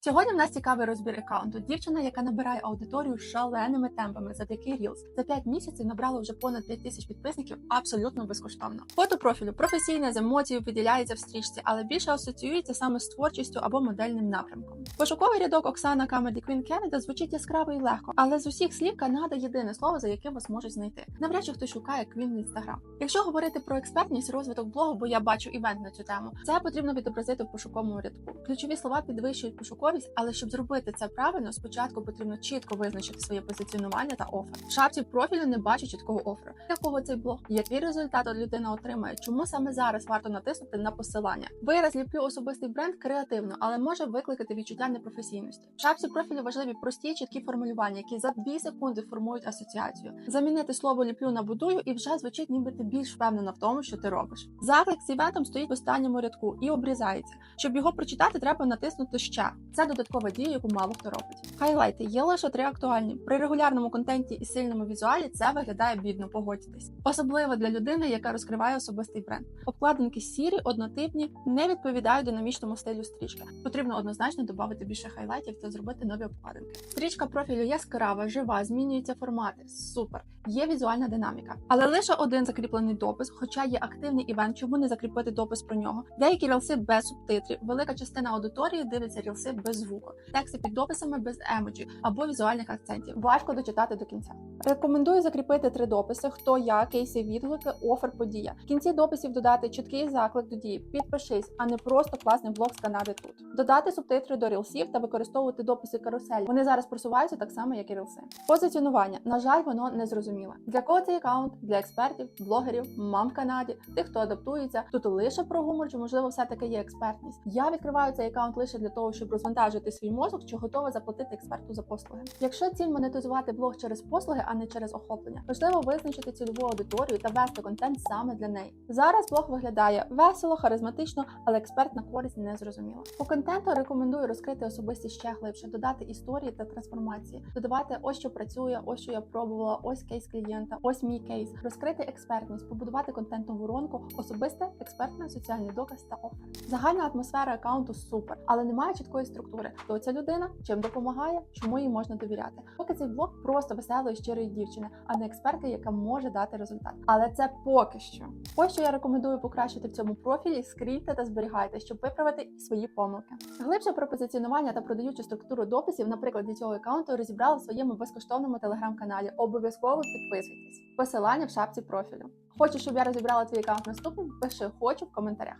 Сьогодні в нас цікавий розбір аккаунту. Дівчина, яка набирає аудиторію шаленими темпами завдяки Reels. За 5 місяців набрала вже понад 5 тисяч підписників абсолютно безкоштовно. Фото профілю професійне з емоцією виділяється в стрічці, але більше асоціюється саме з творчістю або модельним напрямком. Пошуковий рядок Оксана Comedy Queen Canada звучить яскраво і легко, але з усіх слів Канада єдине слово, за яким вас можуть знайти. Навряд чи хтось шукає Queen в інстаграм. Якщо говорити про експертність, розвиток блогу, бо я бачу івент на цю тему, це потрібно відобразити в пошуковому рядку. Ключові слова підвищують пошуковість, але щоб зробити це правильно, спочатку потрібно чітко визначити своє позиціонування та офер. В шапці профілю не бачу чіткого оферу. Якого цей блог? Який результат людина отримає? Чому саме зараз варто натиснути на посилання? Вираз ліплю особистий бренд креативно, але може викликати відчуття непрофесійності. Шапці профілю важливі прості чіткі формулювання, які за 2 секунди формують асоціацію. Замінити слово ліплю на будую і вже звучить, ніби ти більш впевнена в тому, що ти робиш. Заклик з івентом стоїть в останньому рядку і обрізається. Щоб його прочитати, треба натиснути ще. Це додаткова дія, яку мало хто робить. Хайлайти є лише три актуальні. При регулярному контенті і сильному візуалі це виглядає бідно, погодьтесь. Особливо для людини, яка розкриває особистий бренд. Обкладинки сірі, однотипні, не відповідають динамічному стилю стрічки. Потрібно однозначно додати більше хайлайтів та зробити нові обкладинки. Стрічка профілю яскрава, жива, змінюються формати. Супер. Є візуальна динаміка, але лише один закріплений допис, хоча є активний івент, чому не закріпити допис про нього. Деякі рілси без субтитрів. Велика частина аудиторії дивиться рілси без звуку, тексти під дописами без емоджі або візуальних акцентів. Важко дочитати до кінця. Рекомендую закріпити три дописи: хто я, кейси, відгуки, офер, подія. В кінці дописів додати чіткий заклик до дії. Підпишись, а не просто класний блог з Канади тут. Додати субтитри до рілсів та використовувати дописи каруселі. Вони зараз просуваються так само, як і рілси. Позиціонування. На жаль, воно не зрозуміле. Для кого цей аккаунт? Для експертів, блогерів, мам в Канаді, тих, хто адаптується. Тут лише про гумор, чи можливо все таки є експертність. Я відкриваю цей аккаунт лише для того, щоб розвантажити свій мозок, чи готова заплатити експерту за послуги. Якщо ціль монетизувати блог через послуги, а не через охоплення, важливо визначити цільову аудиторію та вести контент саме для неї. Зараз блог виглядає весело, харизматично, але експертна користь не зрозуміла. По контенту рекомендую розкрити особистість ще глибше, додати історії та трансформації, додавати ось що працює, ось що я пробувала, ось кейс клієнта, ось мій кейс, розкрити експертність, побудувати контентну воронку, особисте, експертне, соціальний доказ та офер. Загальна атмосфера аккаунту супер, але немає чіткої структури. Хто ця людина, чим допомагає, чому їй можна довіряти. Поки цей блог просто веселої щирої дівчини, а не експертки, яка може дати результат. Але це поки що. Ось що я рекомендую покращити в цьому профілі, скрійте та зберігайте, щоб виправити свої помилки. Глибше про позиціонування та продаючу структуру дописів, наприклад, для цього аккаунту розібрала в своєму безкоштовному телеграм-каналі. Обов'язково підписуйтесь. Посилання в шапці профілю. Хочеш, щоб я розібрала твій аккаунт наступним? Пиши хочу в коментарях.